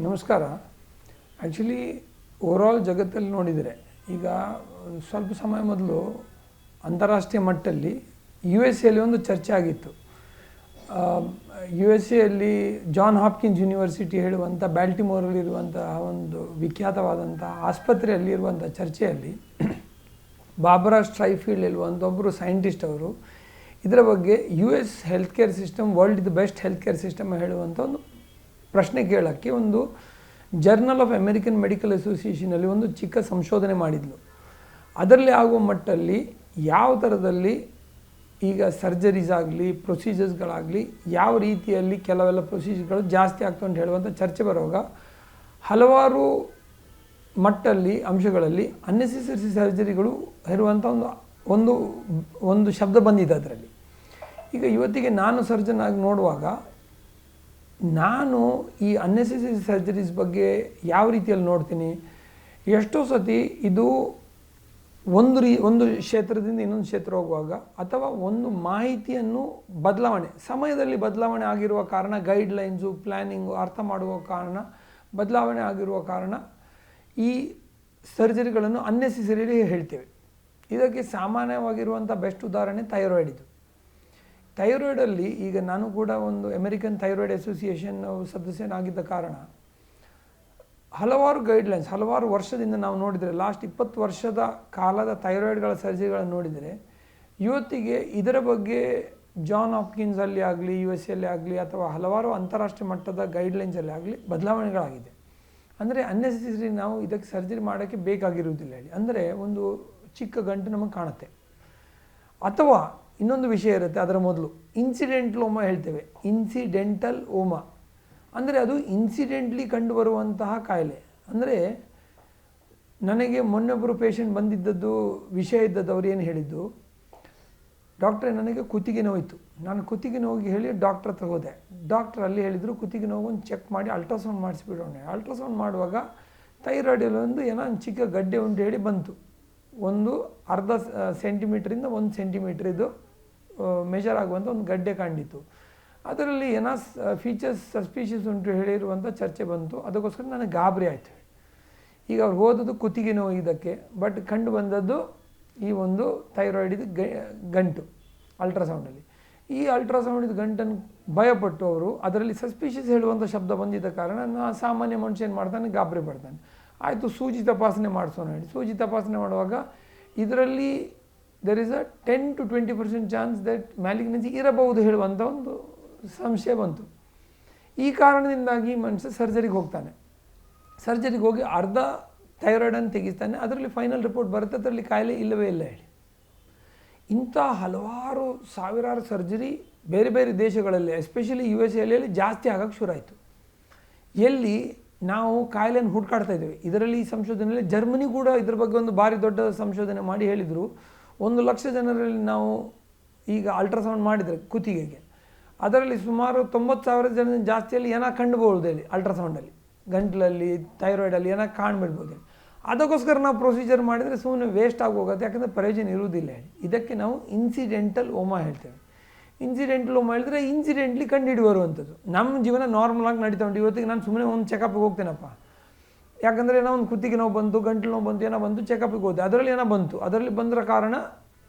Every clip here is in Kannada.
ನಮಸ್ಕಾರ. ಆ್ಯಕ್ಚುಲಿ ಓವರಾಲ್ ಜಗತ್ತಲ್ಲಿ ನೋಡಿದರೆ, ಈಗ ಸ್ವಲ್ಪ ಸಮಯ ಮೊದಲು ಅಂತಾರಾಷ್ಟ್ರೀಯ ಮಟ್ಟದಲ್ಲಿ ಯು ಎಸ್ ಎಲ್ಲಿ ಒಂದು ಚರ್ಚೆ ಆಗಿತ್ತು. ಯು ಎಸ್ ಎಲ್ಲಿ ಜಾನ್ ಹಾಪ್ಕಿನ್ಸ್ ಯೂನಿವರ್ಸಿಟಿ ಹೇಳುವಂಥ ಬ್ಯಾಲ್ಟಿಮೋರಲ್ಲಿರುವಂತಹ ಒಂದು ವಿಖ್ಯಾತವಾದಂಥ ಆಸ್ಪತ್ರೆಯಲ್ಲಿ ಇರುವಂಥ ಚರ್ಚೆಯಲ್ಲಿ ಬಾಬರಾ ಸ್ಟ್ರೈಫೀಲ್ಡ್ ಎನ್ನುವಂಥ ಒಬ್ಬರು ಸೈಂಟಿಸ್ಟ್ ಅವರು, ಇದರ ಬಗ್ಗೆ U S health care system world the best health care system ಹೇಳುವಂಥ ಒಂದು ಪ್ರಶ್ನೆ ಕೇಳೋಕ್ಕೆ ಒಂದು ಜರ್ನಲ್ ಆಫ್ ಅಮೆರಿಕನ್ ಮೆಡಿಕಲ್ ಅಸೋಸಿಯೇಷನಲ್ಲಿ ಒಂದು ಚಿಕ್ಕ ಸಂಶೋಧನೆ ಮಾಡಿದ್ಲು. ಅದರಲ್ಲಿ ಆಗುವ ಮಟ್ಟಲ್ಲಿ ಯಾವ ಥರದಲ್ಲಿ ಈಗ ಸರ್ಜರೀಸ್ ಆಗಲಿ ಪ್ರೊಸೀಜರ್ಸ್ಗಳಾಗಲಿ ಯಾವ ರೀತಿಯಲ್ಲಿ ಕೆಲವೆಲ್ಲ ಪ್ರೊಸೀಜರ್ಗಳು ಜಾಸ್ತಿ ಆಗ್ತವೆ ಅಂತ ಹೇಳುವಂಥ ಚರ್ಚೆ ಬರುವಾಗ ಹಲವಾರು ಮಟ್ಟಲ್ಲಿ, ಅಂಶಗಳಲ್ಲಿ ಅನ್ನೆಸೆಸರಿ ಸರ್ಜರಿಗಳು ಇರುವಂಥ ಒಂದು ಒಂದು ಒಂದು ಶಬ್ದ ಬಂದಿದೆ ಅದರಲ್ಲಿ. ಈಗ ಇವತ್ತಿಗೆ ನಾನು ಸರ್ಜನ್ ಆಗಿ ನೋಡುವಾಗ ನಾನು ಈ ಅನ್ನೆಸೆಸರಿ ಸರ್ಜರೀಸ್ ಬಗ್ಗೆ ಯಾವ ರೀತಿಯಲ್ಲಿ ನೋಡ್ತೀನಿ? ಎಷ್ಟೋ ಸತಿ ಇದು ಒಂದು ರೀ, ಒಂದು ಕ್ಷೇತ್ರದಿಂದ ಇನ್ನೊಂದು ಕ್ಷೇತ್ರ ಹೋಗುವಾಗ ಅಥವಾ ಒಂದು ಮಾಹಿತಿಯನ್ನು ಬದಲಾವಣೆ, ಸಮಯದಲ್ಲಿ ಬದಲಾವಣೆ ಆಗಿರುವ ಕಾರಣ ಗೈಡ್ಲೈನ್ಸು ಪ್ಲ್ಯಾನಿಂಗು ಅರ್ಥ ಮಾಡುವ ಕಾರಣ, ಬದಲಾವಣೆ ಆಗಿರುವ ಕಾರಣ ಈ ಸರ್ಜರಿಗಳನ್ನು ಅನ್ನೆಸೆಸರಿಲಿ ಹೇಳ್ತೇವೆ. ಇದಕ್ಕೆ ಸಾಮಾನ್ಯವಾಗಿರುವಂಥ ಬೆಸ್ಟ್ ಉದಾಹರಣೆ ಥೈರಾಯ್ಡ್ ಇದು ಥೈರಾಯ್ಡಲ್ಲಿ ಈಗ ನಾನು ಕೂಡ ಒಂದು ಅಮೆರಿಕನ್ ಥೈರಾಯ್ಡ್ ಅಸೋಸಿಯೇಷನ್ ಸದಸ್ಯನಾಗಿದ್ದ ಕಾರಣ, ಹಲವಾರು ಗೈಡ್ಲೈನ್ಸ್ ಹಲವಾರು ವರ್ಷದಿಂದ ನಾವು ನೋಡಿದರೆ ಲಾಸ್ಟ್ ಇಪ್ಪತ್ತು ವರ್ಷದ ಕಾಲದ ಥೈರಾಯ್ಡ್ಗಳ ಸರ್ಜರಿಗಳನ್ನು ನೋಡಿದರೆ, ಇವತ್ತಿಗೆ ಇದರ ಬಗ್ಗೆ ಜಾನ್ ಆಪ್ಕಿನ್ಸಲ್ಲಿ ಆಗಲಿ ಯು ಎಸ್ ಎಲ್ಲಿ ಆಗಲಿ, ಅಥವಾ ಹಲವಾರು ಅಂತಾರಾಷ್ಟ್ರೀಯ ಮಟ್ಟದ ಗೈಡ್ಲೈನ್ಸಲ್ಲಿ ಆಗಲಿ ಬದಲಾವಣೆಗಳಾಗಿದೆ. ಅಂದರೆ ಅನ್ನೆಸೆಸರಿ ನಾವು ಇದಕ್ಕೆ ಸರ್ಜರಿ ಮಾಡೋಕ್ಕೆ ಬೇಕಾಗಿರುವುದಿಲ್ಲ ಹೇಳಿ. ಅಂದರೆ ಒಂದು ಚಿಕ್ಕ ಗಂಟು ನಮಗೆ ಕಾಣುತ್ತೆ. ಅಥವಾ ಇನ್ನೊಂದು ವಿಷಯ ಇರುತ್ತೆ ಅದರ ಮೊದಲು. ಇನ್ಸಿಡೆಂಟಲ್ ಓಮ ಹೇಳ್ತೇವೆ. ಇನ್ಸಿಡೆಂಟಲ್ ಓಮ ಅಂದರೆ ಅದು ಇನ್ಸಿಡೆಂಟ್ಲಿ ಕಂಡುಬರುವಂತಹ ಕಾಯಿಲೆ. ಅಂದರೆ ನನಗೆ ಮೊನ್ನೊಬ್ಬರು ಪೇಷಂಟ್ ಬಂದಿದ್ದದ್ದು, ವಿಷಯ ಇದ್ದದ್ದು, ಅವ್ರು ಏನು ಹೇಳಿದ್ದು? ಡಾಕ್ಟ್ರೇ ನನಗೆ ಕುತ್ತಿಗೆ ನೋವಿತ್ತು. ನಾನು ಕುತ್ತಿಗೆ ನೋವಿಗೆ ಹೇಳಿ ಡಾಕ್ಟ್ರ್ ಹತ್ರ ಹೋದೆ. ಡಾಕ್ಟ್ರ್ ಅಲ್ಲಿ ಹೇಳಿದರು ಕುತ್ತಿಗೆ ನೋವು ಒಂದು ಚೆಕ್ ಮಾಡಿ ಅಲ್ಟ್ರಾಸೌಂಡ್ ಮಾಡಿಸ್ಬಿಡೋಣ. ಅಲ್ಟ್ರಾಸೌಂಡ್ ಮಾಡುವಾಗ ಥೈರಾಯ್ಡಲ್ಲಿ ಒಂದು ಏನೋ ಒಂದು ಚಿಕ್ಕ ಗಡ್ಡೆ ಉಂಟು ಹೇಳಿ ಬಂತು. ಒಂದು ಅರ್ಧ ಸೆಂಟಿಮೀಟ್ರಿಂದ ಒಂದು ಸೆಂಟಿಮೀಟ್ರ್ ಇದು ಮೆಷರ್ ಆಗುವಂಥ ಒಂದು ಗಡ್ಡೆ ಕಂಡಿತು ಅದರಲ್ಲಿ ಏನೋ ಫೀಚರ್ಸ್ ಸಸ್ಪೀಷಿಯಸ್ ಉಂಟು ಹೇಳಿರುವಂಥ ಚರ್ಚೆ ಬಂತು. ಅದಕ್ಕೋಸ್ಕರ ನನಗೆ ಗಾಬರಿ ಆಯಿತು ಈಗ ಅವ್ರು ಓದೋದು ಕುತ್ತಿಗೆ ನೋವು ಇದಕ್ಕೆ ಬಟ್ ಕಂಡು ಬಂದದ್ದು ಈ ಒಂದು ಥೈರಾಯ್ಡಿದ್ದು ಗಂಟು ಅಲ್ಟ್ರಾಸೌಂಡಲ್ಲಿ ಈ ಅಲ್ಟ್ರಾಸೌಂಡಿದ ಗಂಟನ್ನು ಭಯಪಟ್ಟು ಅವರು ಅದರಲ್ಲಿ ಸಸ್ಪಿಷಿಯಸ್ ಹೇಳುವಂಥ ಶಬ್ದ ಬಂದಿದ್ದ ಕಾರಣ ನಾನು ಸಾಮಾನ್ಯ ಮನುಷ್ಯ ಏನು ಮಾಡ್ತಾನೆ, ಗಾಬರಿ ಪಡ್ತಾನೆ. ಆಯಿತು, ಸೂಜಿ ತಪಾಸಣೆ ಮಾಡಿಸೋಣ ಹೇಳಿ. ಸೂಜಿ ತಪಾಸಣೆ ಮಾಡುವಾಗ ಇದರಲ್ಲಿ there is a ten to twenty percent chance that malignancy ಇರಬಹುದು ಹೇಳುವಂಥ ಒಂದು ಸಂಶಯ ಬಂತು. ಈ ಕಾರಣದಿಂದಾಗಿ ಮನುಷ್ಯ ಸರ್ಜರಿಗೆ ಹೋಗ್ತಾನೆ. ಸರ್ಜರಿಗೆ ಹೋಗಿ ಅರ್ಧ ಥೈರಾಯ್ಡನ್ನು ತೆಗಿಸ್ತಾನೆ. ಅದರಲ್ಲಿ ಫೈನಲ್ ರಿಪೋರ್ಟ್ ಬರುತ್ತೆ, ಅದರಲ್ಲಿ ಕಾಯಿಲೆ ಇಲ್ಲವೇ ಇಲ್ಲ ಹೇಳಿ. ಇಂಥ ಹಲವಾರು ಸಾವಿರಾರು ಸರ್ಜರಿ ಬೇರೆ ಬೇರೆ ದೇಶಗಳಲ್ಲಿ ಎಸ್ಪೆಷಲಿ ಯು ಎಸ್ ಎಲ್ಲಿ ಜಾಸ್ತಿ ಆಗೋಕ್ಕೆ ಶುರುವಾಯಿತು ಎಲ್ಲಿ ನಾವು ಕಾಯಿಲೆಯನ್ನು ಹುಡ್ಕಾಡ್ತಾ ಇದ್ದೇವೆ. ಇದರಲ್ಲಿ ಈ ಸಂಶೋಧನೆಯಲ್ಲಿ ಜರ್ಮನಿ ಕೂಡ ಇದ್ರ ಬಗ್ಗೆ ಒಂದು ಭಾರಿ ದೊಡ್ಡ ಸಂಶೋಧನೆ ಮಾಡಿ ಹೇಳಿದರು. ಒಂದು ಲಕ್ಷ ಜನರಲ್ಲಿ ನಾವು ಈಗ ಅಲ್ಟ್ರಾಸೌಂಡ್ ಮಾಡಿದರೆ ಕುತ್ತಿಗೆಗೆ. ಅದರಲ್ಲಿ ಸುಮಾರು ತೊಂಬತ್ತು ಸಾವಿರ ಜನ ಜಾಸ್ತಿಯಲ್ಲಿ ಏನ ಕಂಡುಬಹುದು ಹೇಳಿ ಅಲ್ಟ್ರಾಸೌಂಡಲ್ಲಿ ಗಂಟಲಲ್ಲಿ ಥೈರಾಯ್ಡಲ್ಲಿ ಏನೋ ಕಾಣ್ಬಿಡ್ಬೋದು ಅದಕ್ಕೋಸ್ಕರ ನಾವು ಪ್ರೊಸೀಜರ್ ಮಾಡಿದರೆ ಸುಮ್ಮನೆ ವೇಸ್ಟ್ ಆಗೋಗುತ್ತೆ ಯಾಕಂದರೆ ಪ್ರಯೋಜನ ಇರುವುದಿಲ್ಲ ಹೇಳಿ. ಇದಕ್ಕೆ ನಾವು ಇನ್ಸಿಡೆಂಟಲ್ ಓಮಾ ಹೇಳ್ತೇವೆ. ಇನ್ಸಿಡೆಂಟಲ್ ಮಾಡಿದರೆ ಇನ್ಸಿಡೆಂಟ್ಲಿ ಕಂಡು ಬರುವಂಥದ್ದು ನಮ್ಮ ಜೀವನ ನಾರ್ಮಲ್ ಆಗಿ ನಡೀತಾ ಉಂಟು. ಇವತ್ತಿಗೆ ನಾನು ಸುಮ್ಮನೆ ಒಂದು ಚೆಕಪ್ಗೆ ಹೋಗ್ತೇನಪ್ಪ. ಯಾಕಂದರೆ ಏನೋ ಒಂದು ಕುತ್ತಿಗೆ ನೋವು ಬಂತು, ಗಂಟಲು ನೋವು ಬಂತು, ಏನೋ ಬಂತು ಚೆಕಪ್ಗೆ ಹೋದೆ. ಅದರಲ್ಲಿ ಏನೋ ಬಂತು. ಅದರಲ್ಲಿ ಬಂದ್ರ ಕಾರಣ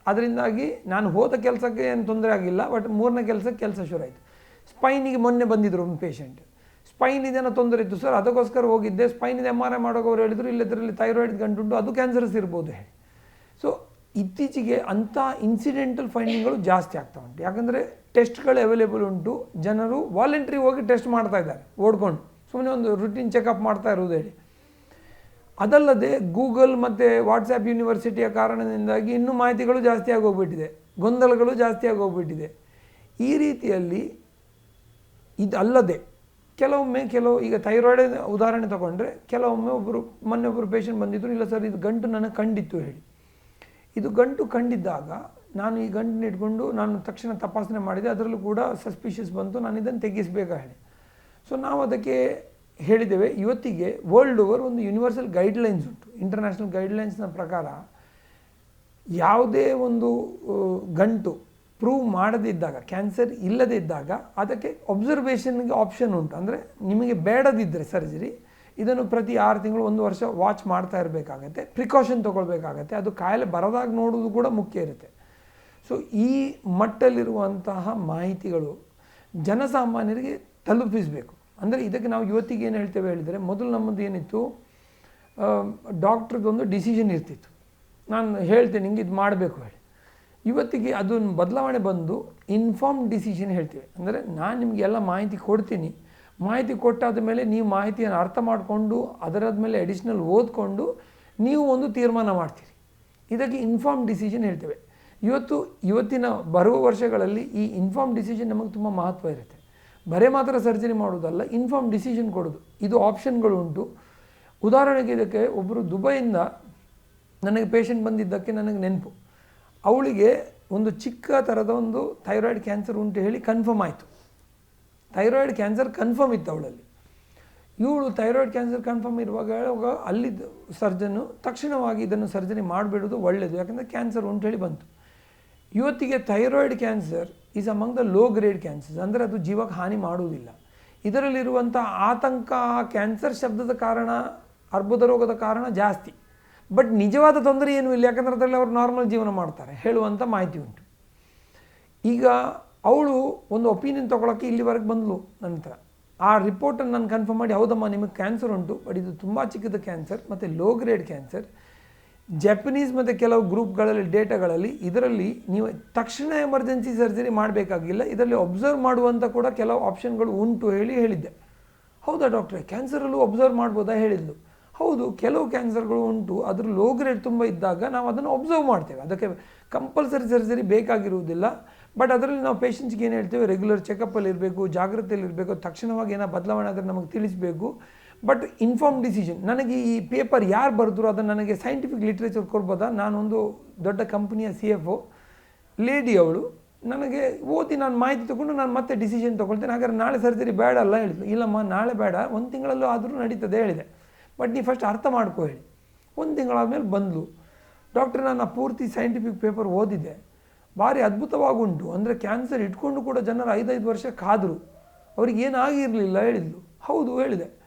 ಅದರಿಂದಾಗಿ ನಾನು ಹೋದ ಕೆಲಸಕ್ಕೆ ಏನು ತೊಂದರೆ ಆಗಿಲ್ಲ ಬಟ್ ಮೂರನೇ ಕೆಲಸಕ್ಕೆ ಕೆಲಸ ಶುರು ಆಯಿತು. ಸ್ಪೈನಿಗೆ ಮೊನ್ನೆ ಬಂದಿದ್ದರು ಒಂದು ಪೇಷಂಟ್ ಸ್ಪೈನ್ ಇದೇನೋ ತೊಂದರೆ ಇತ್ತು ಸರ್ ಅದಕ್ಕೋಸ್ಕರ ಹೋಗಿದ್ದೆ. ಸ್ಪೈನಿದೆ ಎಂ ಆರ್ ಐ ಮಾಡೋಕೆ ಹೇಳಿದರು ಇಲ್ಲದರಲ್ಲಿ ಥೈರಾಯ್ಡ್ ಗಂಟುಂಟು, ಅದು ಕ್ಯಾನ್ಸರ್ಸ್ ಇರ್ಬೋದು ಹೇಳಿ. ಸೊ ಇತ್ತೀಚೆಗೆ ಅಂಥ ಇನ್ಸಿಡೆಂಟಲ್ ಫೈಂಡಿಂಗ್ಗಳು ಜಾಸ್ತಿ ಆಗ್ತಾ ಉಂಟು. ಯಾಕಂದರೆ ಟೆಸ್ಟ್ಗಳು ಅವೈಲೇಬಲ್ ಉಂಟು. ಜನರು ವಾಲಂಟ್ರಿ ಹೋಗಿ ಟೆಸ್ಟ್ ಮಾಡ್ತಾ ಇದ್ದಾರೆ. ಓಡ್ಕೊಂಡು. ಸುಮ್ಮನೆ ಒಂದು ರುಟೀನ್ ಚೆಕಪ್ ಮಾಡ್ತಾ ಇರುವುದು ಹೇಳಿ. ಅದಲ್ಲದೆ ಗೂಗಲ್ ಮತ್ತು ವಾಟ್ಸಪ್ ಯೂನಿವರ್ಸಿಟಿಯ ಕಾರಣದಿಂದಾಗಿ ಇನ್ನೂ ಮಾಹಿತಿಗಳು ಜಾಸ್ತಿ ಆಗೋಗ್ಬಿಟ್ಟಿದೆ. ಗೊಂದಲಗಳು ಜಾಸ್ತಿ ಆಗೋಗ್ಬಿಟ್ಟಿದೆ. ಈ ರೀತಿಯಲ್ಲಿ ಇದು ಅಲ್ಲದೆ ಕೆಲವೊಮ್ಮೆ ಕೆಲವು ಈಗ ಥೈರಾಯ್ಡ್ ಉದಾಹರಣೆ ತಗೊಂಡ್ರೆ ಕೆಲವೊಮ್ಮೆ ಒಬ್ಬರು ಮೊನ್ನೆ ಒಬ್ಬರು ಪೇಷಂಟ್ ಬಂದಿದ್ದರು ಇಲ್ಲ ಸರ್, ಇದು ಗಂಟು ನನಗೆ ಕಂಡಿತ್ತು, ಹೇಳಿ. ಇದು ಗಂಟು ಕಂಡಿದ್ದಾಗ ನಾನು ಈ ಗಂಟನ್ನ ಇಟ್ಕೊಂಡು ನಾನು ತಕ್ಷಣ ತಪಾಸಣೆ ಮಾಡಿದೆ, ಅದರಲ್ಲೂ ಕೂಡ ಸಸ್ಪಿಷಿಯಸ್ ಬಂತು, ನಾನು ಇದನ್ನು ತೆಗಿಸಬೇಕಾ ಹೇಳಿ. ಸೊ ನಾವು ಅದಕ್ಕೆ ಹೇಳಿದ್ದೇವೆ, ಇವತ್ತಿಗೆ ವರ್ಲ್ಡ್ ಓವರ್ ಒಂದು ಯೂನಿವರ್ಸಲ್ ಗೈಡ್ಲೈನ್ಸ್ ಉಂಟು. ಇಂಟರ್ನ್ಯಾಷನಲ್ ಗೈಡ್ಲೈನ್ಸ್ನ ಪ್ರಕಾರ ಯಾವುದೇ ಒಂದು ಗಂಟು ಪ್ರೂವ್ ಮಾಡದಿದ್ದಾಗ ಕ್ಯಾನ್ಸರ್ ಇಲ್ಲದೇ ಇದ್ದಾಗ, ಅದಕ್ಕೆ ಒಬ್ಸರ್ವೇಷನ್ಗೆ ಆಪ್ಷನ್ ಉಂಟು. ಅಂದರೆ ನಿಮಗೆ ಬೇಡದಿದ್ದರೆ ಸರ್ಜರಿ ಇದನ್ನು ಪ್ರತಿ ಆರು ತಿಂಗಳು ಒಂದು ವರ್ಷ ವಾಚ್ ಮಾಡ್ತಾ ಇರಬೇಕಾಗತ್ತೆ ಪ್ರಿಕಾಷನ್ ತೊಗೊಳ್ಬೇಕಾಗತ್ತೆ. ಅದು ಕಾಯಿಲೆ ಬರೋದಾಗ ನೋಡೋದು ಕೂಡ ಮುಖ್ಯ ಇರುತ್ತೆ. ಸೊ ಈ ಮಟ್ಟಲ್ಲಿರುವಂತಹ ಮಾಹಿತಿಗಳು ಜನಸಾಮಾನ್ಯರಿಗೆ ತಲುಪಿಸಬೇಕು. ಅಂದರೆ ಇದಕ್ಕೆ ನಾವು ಇವತ್ತಿಗೆ ಏನು ಹೇಳ್ತೇವೆ ಹೇಳಿದರೆ, ಮೊದಲು ನಮ್ಮದು ಏನಿತ್ತು ಡಾಕ್ಟ್ರದ್ದೊಂದು ಡಿಸಿಷನ್ ಇರ್ತಿತ್ತು. ನಾನು ಹೇಳ್ತೇನೆ ಹಿಂಗೆ ಇದು ಮಾಡಬೇಕು ಹೇಳಿ. ಇವತ್ತಿಗೆ ಅದನ್ನು ಬದಲಾವಣೆ ಬಂದು ಇನ್ಫಾರ್ಮ್ ಡಿಸಿಷನ್ ಹೇಳ್ತೀವಿ. ಅಂದರೆ ನಾನು ನಿಮಗೆ ಎಲ್ಲ ಮಾಹಿತಿ ಕೊಡ್ತೀನಿ ಮಾಹಿತಿ ಕೊಟ್ಟಾದ ಮೇಲೆ ನೀವು ಮಾಹಿತಿಯನ್ನು ಅರ್ಥ ಮಾಡಿಕೊಂಡು ಅದರದ ಮೇಲೆ ಅಡಿಷ್ನಲ್ ಓದ್ಕೊಂಡು ನೀವು ಒಂದು ತೀರ್ಮಾನ ಮಾಡ್ತೀರಿ. ಇದಕ್ಕೆ ಇನ್ಫಾರ್ಮ್ ಡಿಸಿಷನ್ ಹೇಳ್ತೇವೆ. ಇವತ್ತು, ಇವತ್ತಿನ ಬರುವ ವರ್ಷಗಳಲ್ಲಿ ಈ ಇನ್ಫಾರ್ಮ್ ಡಿಸಿಷನ್ ನಮಗೆ ತುಂಬ ಮಹತ್ವ ಇರುತ್ತೆ. ಬರೇ ಮಾತ್ರ ಸರ್ಜರಿ ಮಾಡೋದಲ್ಲ ಇನ್ಫಾರ್ಮ್ ಡಿಸಿಷನ್ ಕೊಡೋದು. ಇದು ಆಪ್ಷನ್ಗಳು ಉಂಟು. ಉದಾಹರಣೆಗೆ ಇದಕ್ಕೆ ಒಬ್ಬರು ದುಬೈಯಿಂದ ನನಗೆ ಪೇಷಂಟ್ ಬಂದಿದ್ದಕ್ಕೆ ನನಗೆ ನೆನಪು. ಅವಳಿಗೆ ಒಂದು ಚಿಕ್ಕ ಥರದ ಒಂದು ಥೈರಾಯ್ಡ್ ಕ್ಯಾನ್ಸರ್ ಉಂಟು ಹೇಳಿ ಕನ್ಫರ್ಮ್ ಆಯಿತು. ಥೈರಾಯ್ಡ್ ಕ್ಯಾನ್ಸರ್ ಕನ್ಫರ್ಮ್ ಇತ್ತು ಅವಳಲ್ಲಿ. ಇವಳು ಥೈರಾಯ್ಡ್ ಕ್ಯಾನ್ಸರ್ ಕನ್ಫರ್ಮ್ ಇರುವಾಗ ಅಲ್ಲಿದ್ದ ಸರ್ಜನ್ನು ತಕ್ಷಣವಾಗಿ ಇದನ್ನು ಸರ್ಜರಿ ಮಾಡಿಬಿಡೋದು ಒಳ್ಳೆಯದು ಯಾಕಂದರೆ ಕ್ಯಾನ್ಸರ್ ಉಂಟು ಹೇಳಿ ಬಂತು. ಇವತ್ತಿಗೆ thyroid cancer is among the low grade cancers ಅಂದರೆ ಅದು ಜೀವಕ್ಕೆ ಹಾನಿ ಮಾಡುವುದಿಲ್ಲ. ಇದರಲ್ಲಿರುವಂಥ ಆತಂಕ ಕ್ಯಾನ್ಸರ್ ಶಬ್ದದ ಕಾರಣ, ಅರ್ಬುದ ರೋಗದ ಕಾರಣ ಜಾಸ್ತಿ. ಬಟ್ ನಿಜವಾದ ತೊಂದರೆ ಏನೂ ಇಲ್ಲ. ಯಾಕಂದರೆ ಅದರಲ್ಲಿ ಅವರು ನಾರ್ಮಲ್ ಜೀವನ ಮಾಡ್ತಾರೆ. ಹೇಳುವಂಥ ಮಾಹಿತಿ ಉಂಟು. ಈಗ ಅವಳು ಒಂದು ಒಪಿನಿಯನ್ ತೊಗೊಳಕ್ಕೆ ಇಲ್ಲಿವರೆಗೆ ಬಂದಳು ನನ್ನ ಹತ್ರ. ಆ ರಿಪೋರ್ಟನ್ನು ನಾನು ಕನ್ಫರ್ಮ್ ಮಾಡಿ, ಹೌದಮ್ಮ, ನಿಮಗೆ ಕ್ಯಾನ್ಸರ್ ಉಂಟು ಬಟ್ ಇದು ತುಂಬ ಚಿಕ್ಕದ ಕ್ಯಾನ್ಸರ್ ಮತ್ತು ಲೋ ಗ್ರೇಡ್ ಕ್ಯಾನ್ಸರ್ ಜಪನೀಸ್ ಮತ್ತು ಕೆಲವು ಗ್ರೂಪ್ಗಳಲ್ಲಿ ಡೇಟಾಗಳಲ್ಲಿ ಇದರಲ್ಲಿ ನೀವು ತಕ್ಷಣ ಎಮರ್ಜೆನ್ಸಿ ಸರ್ಜರಿ ಮಾಡಬೇಕಾಗಿಲ್ಲ, ಇದರಲ್ಲಿ ಒಬ್ಸರ್ವ್ ಮಾಡುವಂಥ ಕೂಡ ಕೆಲವು ಆಪ್ಷನ್ಗಳು ಉಂಟು ಹೇಳಿ ಹೇಳಿದ್ದೆ. ಹೌದಾ ಡಾಕ್ಟ್ರೆ ಕ್ಯಾನ್ಸರಲ್ಲೂ ಒಬ್ಸರ್ವ್ ಮಾಡ್ಬೋದಾ ಹೇಳಿದ್ಲು. ಹೌದು, ಕೆಲವು ಕ್ಯಾನ್ಸರ್ಗಳು ಉಂಟು ಅದ್ರ ಲೋ ಗ್ರೇಡ್ ತುಂಬ ಇದ್ದಾಗ ನಾವು ಅದನ್ನು ಒಬ್ಸರ್ವ್ ಮಾಡ್ತೇವೆ. ಅದಕ್ಕೆ ಕಂಪಲ್ಸರಿ ಸರ್ಜರಿ ಬೇಕಾಗಿರುವುದಿಲ್ಲ. ಬಟ್ ಅದರಲ್ಲಿ ನಾವು ಪೇಷಂಟ್ಸ್ಗೆ ಏನು ಹೇಳ್ತೇವೆ? ರೆಗ್ಯುಲರ್ ಚೆಕಪ್ಪಲ್ಲಿ ಇರಬೇಕು, ಜಾಗ್ರತೆಯಲ್ಲಿ ಇರಬೇಕು, ತಕ್ಷಣವಾಗಿ ಏನೋ ಬದಲಾವಣೆ ಆದರೆ ನಮಗೆ ತಿಳಿಸಬೇಕು. ಬಟ್ ಇನ್ಫಾರ್ಮ್ ಡಿಸಿಷನ್ ನನಗೆ ಈ ಪೇಪರ್ ಯಾರು ಬರೆದ್ರು ಅದನ್ನು ನನಗೆ ಸೈಂಟಿಫಿಕ್ ಲಿಟ್ರೇಚರ್ ಕೊಡ್ಬೋದಾ? ನಾನೊಂದು ದೊಡ್ಡ ಕಂಪ್ನಿಯ ಸಿ ಎಫ್ ಒ ಲೇಡಿ ಅವಳು. ನನಗೆ ಓದಿ ನಾನು ಮಾಹಿತಿ ತೊಗೊಂಡು ನಾನು ಮತ್ತೆ ಡಿಸಿಷನ್ ತೊಗೊಳ್ತೇನೆ. ಹಾಗಾದ್ರೆ ನಾಳೆ ಸರ್ಜರಿ ಬೇಡ ಅಲ್ಲ ಹೇಳಿದ್ಲು ಇಲ್ಲಮ್ಮ, ನಾಳೆ ಬೇಡ. ಒಂದು ತಿಂಗಳಲ್ಲೂ ಆದರೂ ನಡೀತದೆ ಹೇಳಿದೆ. ಬಟ್ ನೀವು ಫಸ್ಟ್ ಅರ್ಥ ಮಾಡ್ಕೊ ಹೇಳಿ. ಒಂದು ತಿಂಗಳಾದಮೇಲೆ ಬಂದಳು ಡಾಕ್ಟ್ರ್ ನಾನು ಪೂರ್ತಿ ಸೈಂಟಿಫಿಕ್ ಪೇಪರ್ ಓದಿದೆ. ಭಾರಿ ಅದ್ಭುತವಾಗುಂಟು. ಅಂದರೆ ಕ್ಯಾನ್ಸರ್ ಇಟ್ಕೊಂಡು ಕೂಡ ಜನರು ಐದೈದು ವರ್ಷ ಕಾದರು ಅವ್ರಿಗೆ ಏನಾಗಿರಲಿಲ್ಲ ಹೇಳಿದ್ಲು. ಹೌದು, ಹೇಳಿದೆ.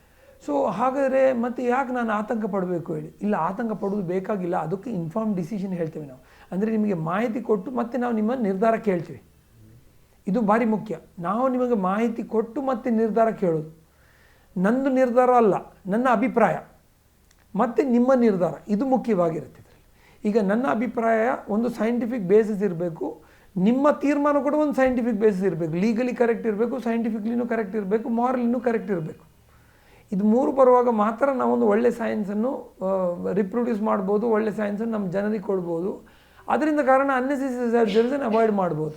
ಸೊ ಹಾಗಾದರೆ ಮತ್ತೆ ಯಾಕೆ ನಾನು ಆತಂಕ ಪಡಬೇಕು ಹೇಳಿ? ಇಲ್ಲ, ಆತಂಕ ಪಡೋದು ಬೇಕಾಗಿಲ್ಲ. ಅದಕ್ಕೆ ಇನ್ಫಾರ್ಮ್ ಡಿಸಿಷನ್ ಹೇಳ್ತೇವೆ ನಾವು. ಅಂದರೆ ನಿಮಗೆ ಮಾಹಿತಿ ಕೊಟ್ಟು ಮತ್ತೆ ನಾವು ನಿಮ್ಮ ನಿರ್ಧಾರ ಕೇಳ್ತೀವಿ. ಇದು ಭಾರಿ ಮುಖ್ಯ. ನಾವು ನಿಮಗೆ ಮಾಹಿತಿ ಕೊಟ್ಟು ಮತ್ತೆ ನಿರ್ಧಾರ ಕೇಳೋದು. ನಂದು ನಿರ್ಧಾರ ಅಲ್ಲ, ನನ್ನ ಅಭಿಪ್ರಾಯ. ಮತ್ತು ನಿಮ್ಮ ನಿರ್ಧಾರ. ಇದು ಮುಖ್ಯವಾಗಿರುತ್ತೆ. ಈಗ ನನ್ನ ಅಭಿಪ್ರಾಯ ಒಂದು ಸೈಂಟಿಫಿಕ್ ಬೇಸಿಸ್ ಇರಬೇಕು. ನಿಮ್ಮ ತೀರ್ಮಾನ ಕೂಡ ಒಂದು ಸೈಂಟಿಫಿಕ್ ಬೇಸಿಸ್ ಇರಬೇಕು. ಲೀಗಲಿ ಕರೆಕ್ಟ್ ಇರಬೇಕು ಸೈಂಟಿಫಿಕ್ಲಿನೂ ಕರೆಕ್ಟ್ ಇರಬೇಕು ಮಾರಲಿನೂ ಕರೆಕ್ಟ್ ಇರಬೇಕು. ಇದು ಮೂರು ಬರುವಾಗ ಮಾತ್ರ ನಾವೊಂದು ಒಳ್ಳೆ ಸೈನ್ಸನ್ನು ರಿಪ್ರೊಡ್ಯೂಸ್ ಮಾಡ್ಬೋದು, ಒಳ್ಳೆ ಸೈನ್ಸನ್ನು ನಮ್ಮ ಜನರಿಗೆ ಕೊಡ್ಬೋದು. ಅದರಿಂದ ಕಾರಣ ಅನ್ನೆಸೆಸರಿ ಸರ್ಜರೀಸನ್ನು ಅವಾಯ್ಡ್ ಮಾಡ್ಬೋದು.